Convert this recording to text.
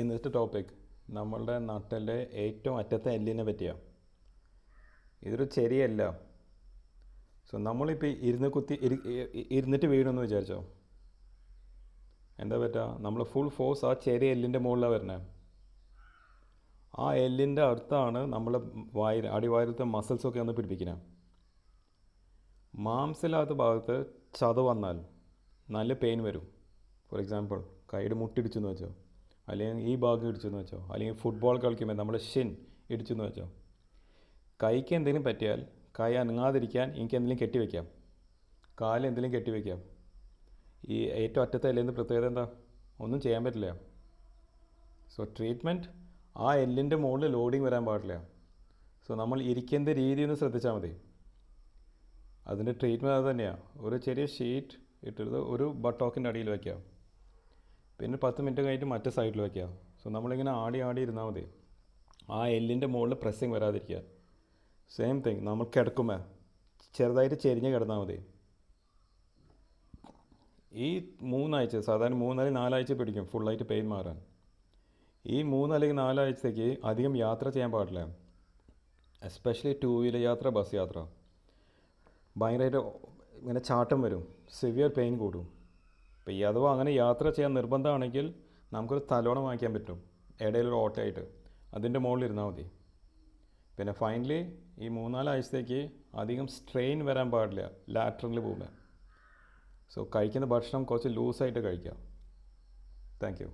ഇന്നത്തെ ടോപ്പിക് നമ്മളുടെ നാട്ടിലെ ഏറ്റവും അറ്റത്തെ എല്ലിനെ പറ്റിയാണ് ഇതൊരു ചെറിയല്ല സോ നമ്മളിപ്പോൾ ഇരുന്ന് കുത്തി ഇരുന്നിട്ട് വീണെന്ന് വിചാരിച്ചോ? എന്താ പറ്റുക നമ്മൾ ഫുൾ ഫോഴ്സ് ആ ചെറിയ എല്ലിന്റെ മുകളിലാണ് വരണേ. ആ എല്ലിന്റെ അടുത്താണ് നമ്മളെ വായിൽ അടിവായിലത്തെ മസിൽസൊക്കെ ഒന്ന് പിടിപ്പിക്കുന്നത് മാംസമില്ലാത്ത ഭാഗത്ത് ചത വന്നാൽ നല്ല പെയിൻ വരും. ഫോർ എക്സാമ്പിൾ കൈയുടെ മുട്ടിടിച്ചെന്ന് വെച്ചോ. അല്ലെങ്കിൽ ഈ ഭാഗം ഇടിച്ചെന്ന് വെച്ചോ. അല്ലെങ്കിൽ ഫുട്ബോൾ കളിക്കുമ്പോൾ നമ്മൾ ഷിൻ ഇടിച്ചെന്ന് വെച്ചോ. കൈക്ക് എന്തെങ്കിലും പറ്റിയാൽ കൈ അനങ്ങാതിരിക്കാൻ എനിക്ക് എന്തെങ്കിലും കെട്ടിവെക്കാം കാൽ എന്തെങ്കിലും കെട്ടിവെക്കാം ഈ ഏറ്റവും അറ്റത്തെ എല്ലിന്റെ പ്രത്യേകത എന്താ? ഒന്നും ചെയ്യാൻ പറ്റില്ല. സോ ട്രീറ്റ്മെന്റ് ആ എല്ലിന്റെ മുകളിൽ ലോഡിങ് വരാൻ പാടില്ല. സോ നമ്മൾ ഇരിക്കേണ്ട രീതി ഒന്ന് ശ്രദ്ധിച്ചാൽ മതി. അതിന്റെ ട്രീറ്റ്മെന്റ് അത് തന്നെയാണ് ഒരു ചെറിയ ഷീറ്റ് ഇട്ടിരുത് ഒരു ബട്ടോക്കിന്റെ അടിയിൽ വയ്ക്കുക പിന്നെ പത്ത് മിനിറ്റ് കഴിഞ്ഞിട്ട് മറ്റേ സൈഡിൽ വയ്ക്കുക സോ നമ്മളിങ്ങനെ ആടി ആടി ഇരുന്നാൽ മതി. ആ എല്ലിന്റെ മുകളിൽ പ്രസ്സിങ് വരാതിരിക്കുക സെയിം തിങ് നമ്മൾ കിടക്കുമ്പോൾ ചെറുതായിട്ട് ചെരിഞ്ഞ് കിടന്നാൽ മതി. ഈ മൂന്നാഴ്ച സാധാരണ മൂന്നല്ലെങ്കിൽ നാലാഴ്ച പിടിക്കും ഫുള്ളായിട്ട് പെയിൻ മാറാൻ. ഈ മൂന്നല്ലെങ്കിൽ നാലാഴ്ചത്തേക്ക് അധികം യാത്ര ചെയ്യാൻ പാടില്ല. എസ്പെഷ്യലി ടൂ വീലർ യാത്ര ബസ് യാത്ര. ഭയങ്കരമായിട്ട് ഇങ്ങനെ ചാട്ടം വരും. സിവിയർ പെയിൻ കൂടും. അപ്പോൾ ഈ അഥവാ അങ്ങനെ യാത്ര ചെയ്യാൻ നിർബന്ധമാണെങ്കിൽ നമുക്കൊരു തലോണം വാങ്ങിക്കാൻ പറ്റും ഇടയിലൊരു ഓട്ടയായിട്ട്. അതിന്റെ മുകളിൽ ഇരുന്നാൽ മതി. പിന്നെ ഫൈനലി ഈ മൂന്നാലാഴ്ചത്തേക്ക് അധികം സ്ട്രെയിൻ വരാൻ പാടില്ല ലാറ്ററിൽ പോകുമ്പോൾ സോ കഴിക്കുന്ന ഭക്ഷണം കുറച്ച് ലൂസായിട്ട് കഴിക്കാം താങ്ക് യു